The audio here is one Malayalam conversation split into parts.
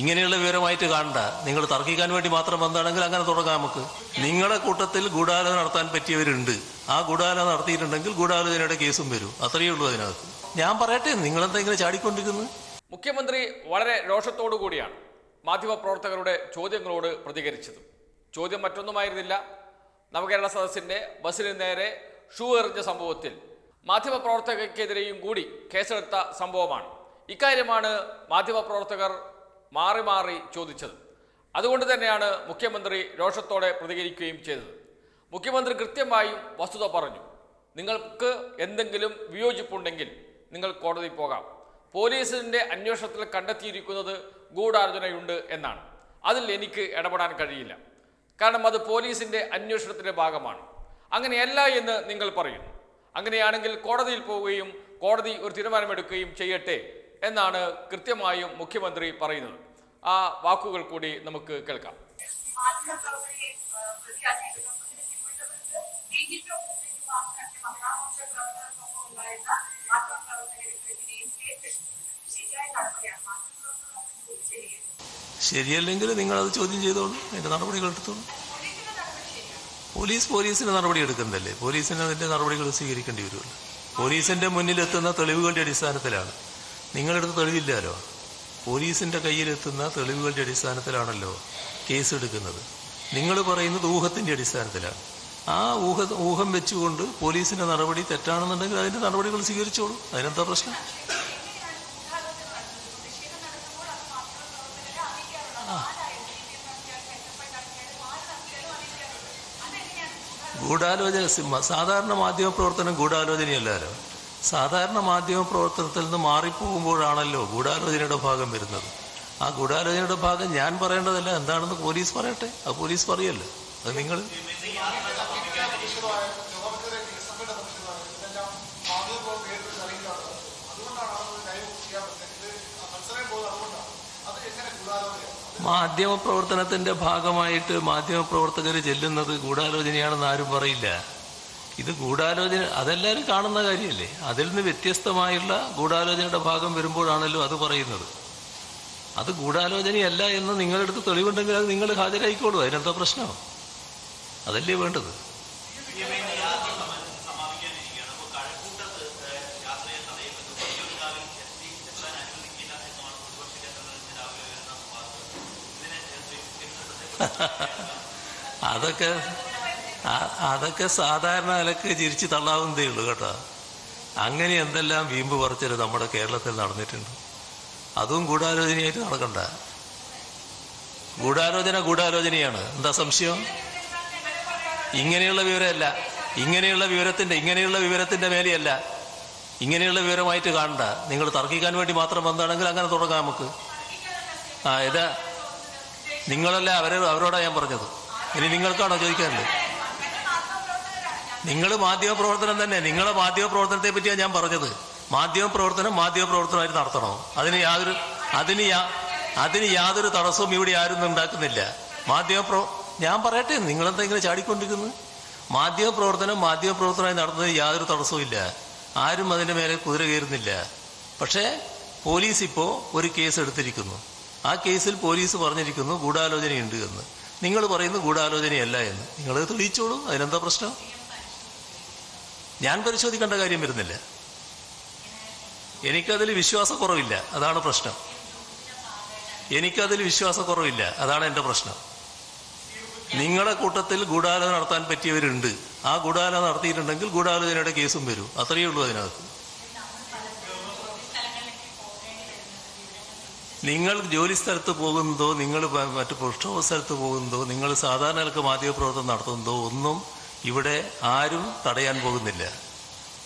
ഇങ്ങനെയുള്ള വിവരമായിട്ട് കാണണ്ട. നിങ്ങൾ തർക്കിക്കാൻ വേണ്ടി മാത്രം വന്നതാണെങ്കിൽ അങ്ങനെ തുടങ്ങാം നമുക്ക്. നിങ്ങളുടെ കൂട്ടത്തിൽ ഗൂഢാലോചന നടത്താൻ പറ്റിയവരുണ്ട്. ആ ഗൂഢാലോചന നടത്തിയിട്ടുണ്ടെങ്കിൽ ഗൂഢാലോചനയുടെ കേസും വരും. അത്രയേ ഉള്ളൂ അതിനകത്ത്. ഞാൻ പറയട്ടെ നിങ്ങളെന്താ ഇങ്ങനെ ചാടിക്കൊണ്ടിരിക്കുന്നു? മുഖ്യമന്ത്രി വളരെ രോഷത്തോടു കൂടിയാണ് മാധ്യമപ്രവർത്തകരുടെ ചോദ്യങ്ങളോട് പ്രതികരിച്ചത്. ചോദ്യം മറ്റൊന്നുമായിരുന്നില്ല. നവകേരള സദസ്സിന്റെ ബസ്സിന് നേരെ ഷൂ എറിഞ്ഞ സംഭവത്തിൽ മാധ്യമപ്രവർത്തകർക്കെതിരെയും കൂടി കേസെടുത്ത സംഭവമാണ്. ഇക്കാര്യമാണ് മാധ്യമപ്രവർത്തകർ മാറി മാറി ചോദിച്ചത്. അതുകൊണ്ട് തന്നെയാണ് മുഖ്യമന്ത്രി രോഷത്തോടെ പ്രതികരിക്കുകയും ചെയ്തത്. മുഖ്യമന്ത്രി കൃത്യമായും വസ്തുത പറഞ്ഞു. നിങ്ങൾക്ക് എന്തെങ്കിലും വിയോജിപ്പുണ്ടെങ്കിൽ നിങ്ങൾ കോടതി പോകാം. പോലീസിന്റെ അന്വേഷണത്തിൽ കണ്ടെത്തിയിരിക്കുന്നത് ഗൂഢാലോചനയുണ്ട് എന്നാണ്. അതിൽ എനിക്ക് ഇടപെടാൻ കഴിയില്ല. കാരണം അത് പോലീസിന്റെ അന്വേഷണത്തിന്റെ ഭാഗമാണ്. അങ്ങനെയല്ല എന്ന് നിങ്ങൾ പറയുന്നു അങ്ങനെയാണെങ്കിൽ കോടതിയിൽ പോവുകയും കോടതി ഒരു തീരുമാനമെടുക്കുകയും ചെയ്യട്ടെ എന്നാണ് കൃത്യമായും മുഖ്യമന്ത്രി പറയുന്നത്. ആ വാക്കുകൾ കൂടി നമുക്ക് കേൾക്കാം. ശരിയല്ലെങ്കിൽ നിങ്ങൾ അത് ചോദ്യം ചെയ്തോളൂ. അതിന്റെ നടപടികൾ എടുത്തോളൂ പോലീസ് പോലീസിന് നടപടി എടുക്കുന്നതല്ലേ? പോലീസിന് അതിന്റെ നടപടികൾ സ്വീകരിക്കേണ്ടി വരുമല്ലോ. പോലീസിന്റെ മുന്നിലെത്തുന്ന തെളിവുകളുടെ അടിസ്ഥാനത്തിലാണ്. നിങ്ങളെടുത്ത് തെളിവില്ലാലോ? പോലീസിന്റെ കയ്യിലെത്തുന്ന തെളിവുകളുടെ അടിസ്ഥാനത്തിലാണല്ലോ കേസ് എടുക്കുന്നത് നിങ്ങൾ പറയുന്നത് ഊഹത്തിന്റെ അടിസ്ഥാനത്തിലാണ്. ആ ഊഹ ഊഹം വെച്ചുകൊണ്ട് പോലീസിന്റെ നടപടി തെറ്റാണെന്നുണ്ടെങ്കിൽ അതിന്റെ നടപടികൾ സ്വീകരിച്ചോളൂ. അതിനെന്താ പ്രശ്നം? ഗൂഢാലോചന സാധാരണ മാധ്യമ പ്രവർത്തനം ഗൂഢാലോചനയല്ലല്ലോ സാധാരണ മാധ്യമ പ്രവർത്തനത്തിൽ നിന്ന് മാറിപ്പോകുമ്പോഴാണല്ലോ ഗൂഢാലോചനയുടെ ഭാഗം വരുന്നത്. ആ ഗൂഢാലോചനയുടെ ഭാഗം ഞാൻ പറയേണ്ടതല്ല എന്താണെന്ന് പോലീസ് പറയട്ടെ? ആ പോലീസ് പറയല്ലോ? അത് നിങ്ങൾ? മാധ്യമ പ്രവർത്തനത്തിന്റെ ഭാഗമായിട്ട് മാധ്യമ പ്രവർത്തകർ ചെല്ലുന്നത് ഗൂഢാലോചനയാണെന്ന് ആരും പറയില്ല. ഇത് ഗൂഢാലോചന അതെല്ലാവരും കാണുന്ന കാര്യമല്ലേ? അതിൽ നിന്ന് വ്യത്യസ്തമായുള്ള ഗൂഢാലോചനയുടെ ഭാഗം വരുമ്പോഴാണല്ലോ അത് പറയുന്നത്. അത് ഗൂഢാലോചനയല്ല എന്ന് നിങ്ങളുടെ അടുത്ത് തെളിവുണ്ടെങ്കിൽ അത് നിങ്ങൾ ഹാജരായിക്കോളൂ. അതിനെന്താ പ്രശ്നം? അതല്ലേ വേണ്ടത്? അതൊക്കെ അതൊക്കെ സാധാരണ നിലയ്ക്ക് ചിരിച്ച് തള്ളാവുന്നതേ ഉള്ളൂ കേട്ടോ. അങ്ങനെ എന്തെല്ലാം വീമ്പ് പറിച്ചത് നമ്മുടെ കേരളത്തിൽ നടന്നിട്ടുണ്ട്. അതും ഗൂഢാലോചനയായിട്ട് നടക്കണ്ട. ഗൂഢാലോചന ഗൂഢാലോചനയാണ്. എന്താ സംശയം? ഇങ്ങനെയുള്ള വിവരമല്ല. ഇങ്ങനെയുള്ള വിവരത്തിന്റെ ഇങ്ങനെയുള്ള വിവരത്തിന്റെ മേലെയല്ല. ഇങ്ങനെയുള്ള വിവരമായിട്ട് കാണണ്ട. നിങ്ങൾ തർക്കിക്കാൻ വേണ്ടി മാത്രം വന്നാണെങ്കിൽ അങ്ങനെ തുടങ്ങാം നമുക്ക്. ആ ഇതാ. നിങ്ങളല്ല അവരെ അവരോടാണ് ഞാൻ പറഞ്ഞത്. ഇനി നിങ്ങൾക്കാണോ ചോദിക്കാനുള്ളത്? നിങ്ങൾ മാധ്യമ പ്രവർത്തനം തന്നെ. നിങ്ങളെ മാധ്യമ പ്രവർത്തനത്തെ പറ്റിയാണ് ഞാൻ പറഞ്ഞത്. മാധ്യമ പ്രവർത്തനം മാധ്യമ പ്രവർത്തനമായിട്ട് നടത്തണോ. അതിന് യാതൊരു അതിന് അതിന് യാതൊരു തടസ്സവും ഇവിടെ ആരും ഉണ്ടാക്കുന്നില്ല. മാധ്യമ ഞാൻ പറയട്ടെ നിങ്ങളെന്താ ഇങ്ങനെ ചാടിക്കൊണ്ടിരിക്കുന്നത്? മാധ്യമ പ്രവർത്തനം മാധ്യമ പ്രവർത്തനമായി നടത്തുന്നതിന് യാതൊരു തടസ്സവും ഇല്ല. ആരും അതിന്റെ മേലെ കുതിര കയറുന്നില്ല. പക്ഷേ പോലീസ് ഇപ്പോൾ ഒരു കേസ് എടുത്തിരിക്കുന്നു. ആ കേസിൽ പോലീസ് പറഞ്ഞിരിക്കുന്നു ഗൂഢാലോചനയുണ്ട് എന്ന്. നിങ്ങൾ പറയുന്നു ഗൂഢാലോചനയല്ല എന്ന്. നിങ്ങൾ തെളിയിച്ചോളൂ. അതിനെന്താ പ്രശ്നം? ഞാൻ പരിശോധിക്കേണ്ട കാര്യം വരുന്നില്ല. എനിക്കതിൽ വിശ്വാസക്കുറവില്ല. അതാണ് പ്രശ്നം. എനിക്കതിൽ വിശ്വാസക്കുറവില്ല. അതാണ് എന്റെ പ്രശ്നം. നിങ്ങളുടെ കൂട്ടത്തിൽ ഗൂഢാലോചന നടത്താൻ പറ്റിയവരുണ്ട്. ആ ഗൂഢാലോചന നടത്തിയിട്ടുണ്ടെങ്കിൽ ഗൂഢാലോചനയുടെ കേസും വരും. അത്രയേ ഉള്ളൂ അതിനകത്ത്. നിങ്ങൾ ജോലി സ്ഥലത്ത് പോകുന്നതോ നിങ്ങൾ മറ്റു പുഷ്ട സ്ഥലത്ത് പോകുന്നതോ നിങ്ങൾ സാധാരണ മാധ്യമപ്രവർത്തനം നടത്തുന്നതോ ഒന്നും ഇവിടെ ആരും തടയാൻ പോകുന്നില്ല.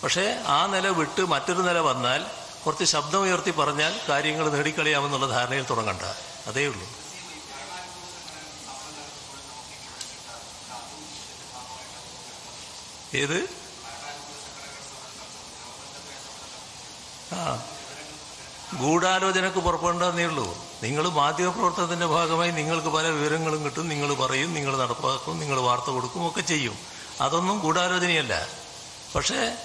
പക്ഷേ ആ നില വിട്ട് മറ്റൊരു നില വന്നാൽ കുറച്ച് ശബ്ദമുയർത്തി പറഞ്ഞാൽ കാര്യങ്ങൾ നേടിക്കളയാമെന്നുള്ള ധാരണയിൽ തുടങ്ങണ്ട. അതേ ഉള്ളൂ. ഏത്? ആ. ഗൂഢാലോചനക്ക് പുറപ്പെടേണ്ടതേ ഉള്ളൂ. നിങ്ങൾ മാധ്യമപ്രവർത്തനത്തിന്റെ ഭാഗമായി നിങ്ങൾക്ക് പല വിവരങ്ങളും കിട്ടും. നിങ്ങൾ പറയും നിങ്ങൾ നടപ്പാക്കും നിങ്ങൾ വാർത്ത കൊടുക്കും ഒക്കെ ചെയ്യും. അതൊന്നും ഗൂഢാലോചനയല്ല. പക്ഷേ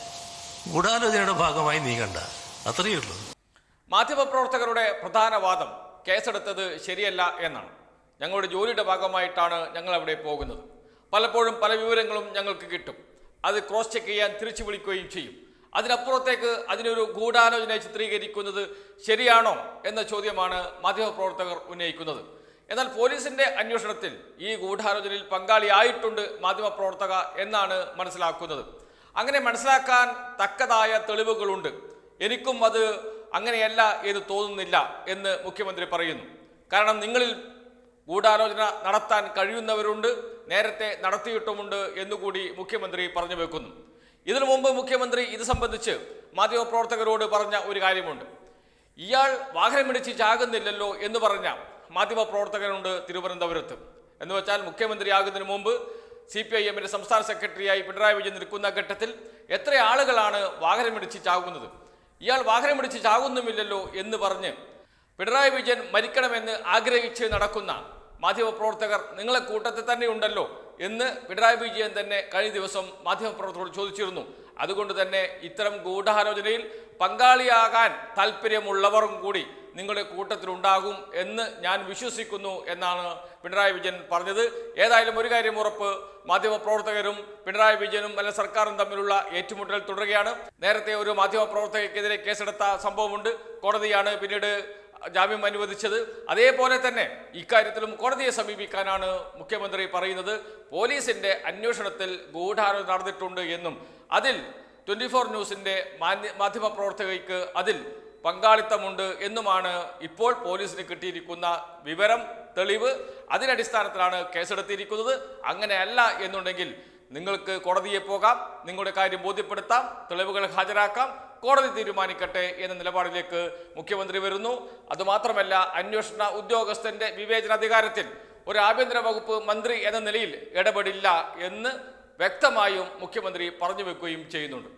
ഗൂഢാലോചനയുടെ ഭാഗമായി നീങ്ങണ്ട അത്രയേ ഉള്ളൂ. മാധ്യമപ്രവർത്തകരുടെ പ്രധാന വാദം കേസെടുത്തത് ശരിയല്ല എന്നാണ്. ഞങ്ങളുടെ ജോലിയുടെ ഭാഗമായിട്ടാണ് ഞങ്ങൾ അവിടെ പോകുന്നത്. പലപ്പോഴും പല വിവരങ്ങളും ഞങ്ങൾക്ക് കിട്ടും. അത് ക്രോസ് ചെക്ക് ചെയ്യാൻ തിരിച്ചു വിളിക്കുകയും ചെയ്യും. അതിനപ്പുറത്തേക്ക് അതിനൊരു ഗൂഢാലോചന ചിത്രീകരിക്കുന്നത് ശരിയാണോ എന്ന ചോദ്യമാണ് മാധ്യമപ്രവർത്തകർ ഉന്നയിക്കുന്നത്. എന്നാൽ പോലീസിന്റെ അന്വേഷണത്തിൽ ഈ ഗൂഢാലോചനയിൽ പങ്കാളിയായിട്ടുണ്ട് മാധ്യമപ്രവർത്തക എന്നാണ് മനസ്സിലാക്കുന്നത്. അങ്ങനെ മനസ്സിലാക്കാൻ തക്കതായ തെളിവുകളുണ്ട്. എനിക്കും അത് അങ്ങനെയല്ല എന്ന് തോന്നുന്നില്ല എന്ന് മുഖ്യമന്ത്രി പറയുന്നു. കാരണം നിങ്ങളിൽ ഗൂഢാലോചന നടത്താൻ കഴിയുന്നവരുണ്ട് നേരത്തെ നടത്തിയിട്ടുമുണ്ട് എന്നുകൂടി മുഖ്യമന്ത്രി പറഞ്ഞു വെക്കുന്നു. ഇതിനു മുമ്പ് മുഖ്യമന്ത്രി ഇത് സംബന്ധിച്ച് മാധ്യമപ്രവർത്തകരോട് പറഞ്ഞ ഒരു കാര്യമുണ്ട്. ഇയാൾ വാഹനമിടിച്ച് ചാകുന്നില്ലല്ലോ എന്ന് പറഞ്ഞ മാധ്യമപ്രവർത്തകനുണ്ട് തിരുവനന്തപുരത്ത്. എന്ന് വെച്ചാൽ മുഖ്യമന്ത്രിയാകുന്നതിന് മുമ്പ് സി പി ഐ എമ്മിന്റെ സംസ്ഥാന സെക്രട്ടറിയായി പിണറായി വിജയൻ നിൽക്കുന്ന ഘട്ടത്തിൽ എത്ര ആളുകളാണ് വാഹനമിടിച്ച് ചാകുന്നത്? ഇയാൾ വാഹനമിടിച്ച് ചാകുന്നുമില്ലല്ലോ എന്ന് പറഞ്ഞ് പിണറായി വിജയൻ മരിക്കണമെന്ന് ആഗ്രഹിച്ച് നടക്കുന്ന മാധ്യമപ്രവർത്തകർ നിങ്ങളെ കൂട്ടത്തിൽ തന്നെ ഉണ്ടല്ലോ എന്ന് പിണറായി വിജയൻ തന്നെ കഴിഞ്ഞ ദിവസം മാധ്യമപ്രവർത്തകരോട് ചോദിച്ചിരുന്നു. അതുകൊണ്ട് തന്നെ ഇത്തരം ഗൂഢാലോചനയിൽ പങ്കാളിയാകാൻ താല്പര്യമുള്ളവരും കൂടി നിങ്ങളുടെ കൂട്ടത്തിലുണ്ടാകും എന്ന് ഞാൻ വിശ്വസിക്കുന്നു എന്നാണ് പിണറായി വിജയൻ പറഞ്ഞത്. ഏതായാലും ഒരു കാര്യം ഉറപ്പ് മാധ്യമപ്രവർത്തകരും പിണറായി വിജയനും അല്ല സർക്കാരും തമ്മിലുള്ള ഏറ്റുമുട്ടൽ തുടരുകയാണ്. നേരത്തെ ഒരു മാധ്യമപ്രവർത്തകർക്കെതിരെ കേസെടുത്ത സംഭവമുണ്ട്. കോടതിയാണ് പിന്നീട് ജാമ്യം അനുവദിച്ചത്. അതേപോലെ തന്നെ ഇക്കാര്യത്തിലും കോടതിയെ സമീപിക്കാനാണ് മുഖ്യമന്ത്രി പറയുന്നത്. പോലീസിന്റെ അന്വേഷണത്തിൽ ഗൂഢാലോചന നടന്നിട്ടുണ്ട് എന്നും അതിൽ ട്വന്റി ഫോർ ന്യൂസിന്റെ മാധ്യമപ്രവർത്തകർക്ക് അതിൽ പങ്കാളിത്തമുണ്ട് എന്നുമാണ് ഇപ്പോൾ പോലീസിന് കിട്ടിയിരിക്കുന്ന വിവരം തെളിവ്. അതിനടിസ്ഥാനത്തിലാണ് കേസെടുത്തിരിക്കുന്നത്. അങ്ങനെയല്ല എന്നുണ്ടെങ്കിൽ നിങ്ങൾക്ക് കോടതിയെ പോകാം നിങ്ങളുടെ കാര്യം ബോധ്യപ്പെടുത്താം തെളിവുകൾ ഹാജരാക്കാം കോടതി തീരുമാനിക്കട്ടെ എന്ന നിലപാടിലേക്ക് മുഖ്യമന്ത്രി വരുന്നു. അതുമാത്രമല്ല അന്വേഷണ ഉദ്യോഗസ്ഥന്റെ വിവേചനാധികാരത്തിൽ ഒരു ആഭ്യന്തര വകുപ്പ് മന്ത്രി എന്ന നിലയിൽ ഇടപെടില്ല എന്ന് വ്യക്തമായും മുഖ്യമന്ത്രി പറഞ്ഞു വെക്കുകയും ചെയ്യുന്നുണ്ട്.